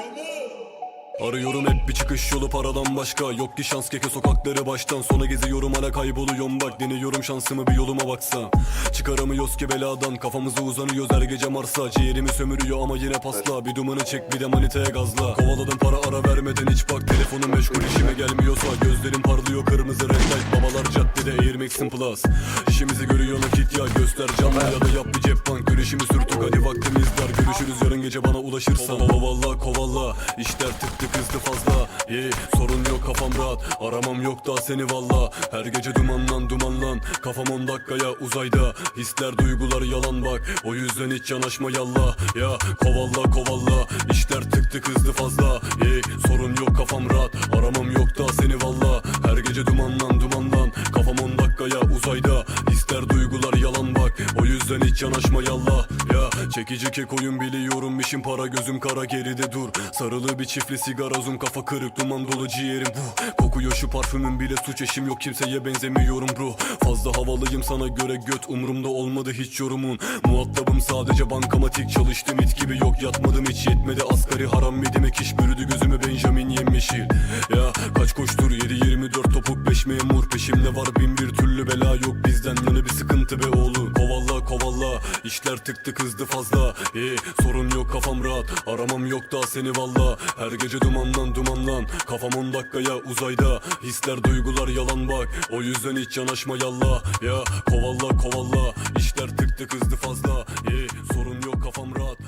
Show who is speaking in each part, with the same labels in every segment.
Speaker 1: my name. Arıyorum hep bir çıkış yolu paradan başka. Yok ki şans keke sokakları baştan. Sona geziyorum hala kayboluyorum. Bak Deniyorum şansımı bir yoluma baksa. Çıkaramıyoruz ki beladan. Kafamıza uzanıyoruz her gece Mars'a Ciğerimi sömürüyor ama yine pasla. Bir dumanı çek bir de manitaya gazla. Kovaladım para ara vermeden hiç bak. Telefonum meşgul işime gelmiyorsa. Gözlerim parlıyor kırmızı red light. Babalar caddede Air Max'in Plus. İşimizi görüyor nakit ya göster. Canlı Ya da yap bir cep bank. Görüşümü sürtük hadi vaktimiz dar. Görüşürüz yarın gece bana ulaşırsan. Kovala kovala. İşler tık tık hızlı fazla. İyi sorun yok kafam rahat. Aramam yok da seni valla. Her gece dumanlan dumanlan. Kafam 10 dakikaya uzayda. Hisler duygular yalan bak. O yüzden hiç yanaşma yalla Ya kovala kovala İşler tık tık hızlı fazla. İyi sorun yok kafam rahat uzayda. Hisler duygular yalan bak O yüzden hiç yanaşma yalla Ya çekici kek oyun biliyorum işim para gözüm kara geride dur. Sarılı bir çiftli sigara zoom kafa kırık duman dolu ciğerim. Bu Kokuyor şu parfümün bile suç eşim yok kimseye benzemiyorum bro. Fazla havalıyım sana göre göt umurumda olmadı hiç yorumun. Muhatabım sadece bankamatik çalıştım it gibi yok yatmadım hiç yetmedi. Asgari haram yedim ek iş bürüdü gözümü Benjamin yemyeşil. Ya kaç koştur 7-24 topuk 5 memur peşimde var bin bir türlü bela yok bizden yanı bir sıkıntı be oğlum Kovala kovala işler tık tık hızlı fazla. İyi sorun yok kafam rahat aramam yok da seni valla. Her gece dumanlan dumanlan kafam 10 dakikaya uzayda. Hisler duygular yalan bak o yüzden hiç yanaşma yalla Ya kovala kovala işler tık tık hızlı fazla. İyi sorun yok kafam rahat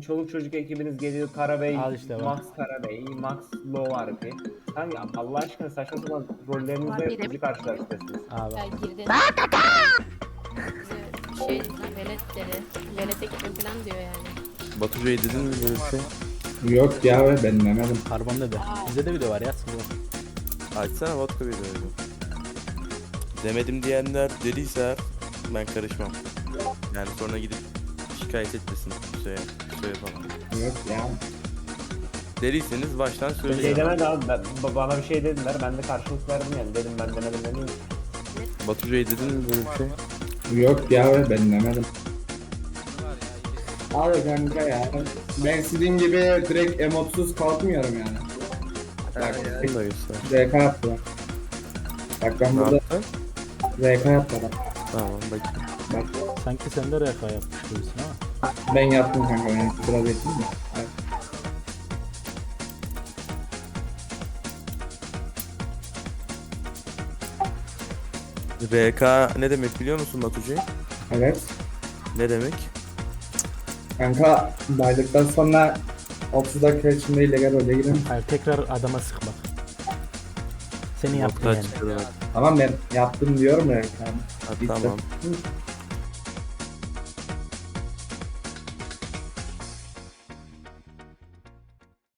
Speaker 2: Çoluk çocuk ekibiniz geliyor Karabey,
Speaker 3: Al işte bak.
Speaker 2: Max Karabey, Max Low RP. Hangi Allah aşkına saçma sapan rollerinizle bizi karşılaştırıyorsunuz.
Speaker 3: Abi.
Speaker 4: Ya girdin. Bize şey lan velet dedi. Velete gittim falan diyor yani.
Speaker 5: Batu Bey dedin mi böyle bir şey?
Speaker 6: Yok ya ben demedim.
Speaker 3: Karbon dedi. Bizde de video var ya sıvı.
Speaker 5: Açsana Batu Bey de öyle. Demedim diyenler dediyse ben karışmam. Yani sonra gidip şikayet etmesin Hüseyin. Hüseyin falan.
Speaker 6: Yok ya.
Speaker 5: Dediyseniz baştan
Speaker 2: Bir şey
Speaker 5: söyleyin.
Speaker 2: demedi abi. Ben, ba- bana bir şey dediler. Ben de karşılık verdim yani. Dedim ben demedim demeyeyim.
Speaker 5: Batu Bey dedin mi böyle bir şey?
Speaker 6: Yok ya ben demedim. Abi kanka ya. Ben sizin gibi direkt emotsuz kalkmıyorum yani. Bak
Speaker 5: Bunu da göster.
Speaker 6: RK bak. Ben
Speaker 5: Ne
Speaker 6: burada
Speaker 5: yaptın?
Speaker 6: RK yaptı bak.
Speaker 5: Tamam bakayım.
Speaker 6: Bak
Speaker 3: Sanki sen de RK yapmış gibisin ama.
Speaker 6: Ben yaptım kanka ben biraz ettim mi?
Speaker 5: RK ne demek biliyor musun Batucuğum?
Speaker 6: Evet.
Speaker 5: Ne demek?
Speaker 6: Kanka baydıktan sonra 30 dakika içinde illegal öyle girelim.
Speaker 3: Hayır tekrar adama sıkmak. Senin yaptığın
Speaker 5: Nokta
Speaker 3: yani.
Speaker 6: Tamam ben yaptım diyorum ya. Yani.
Speaker 5: Ha,
Speaker 6: Bitti.
Speaker 5: tamam.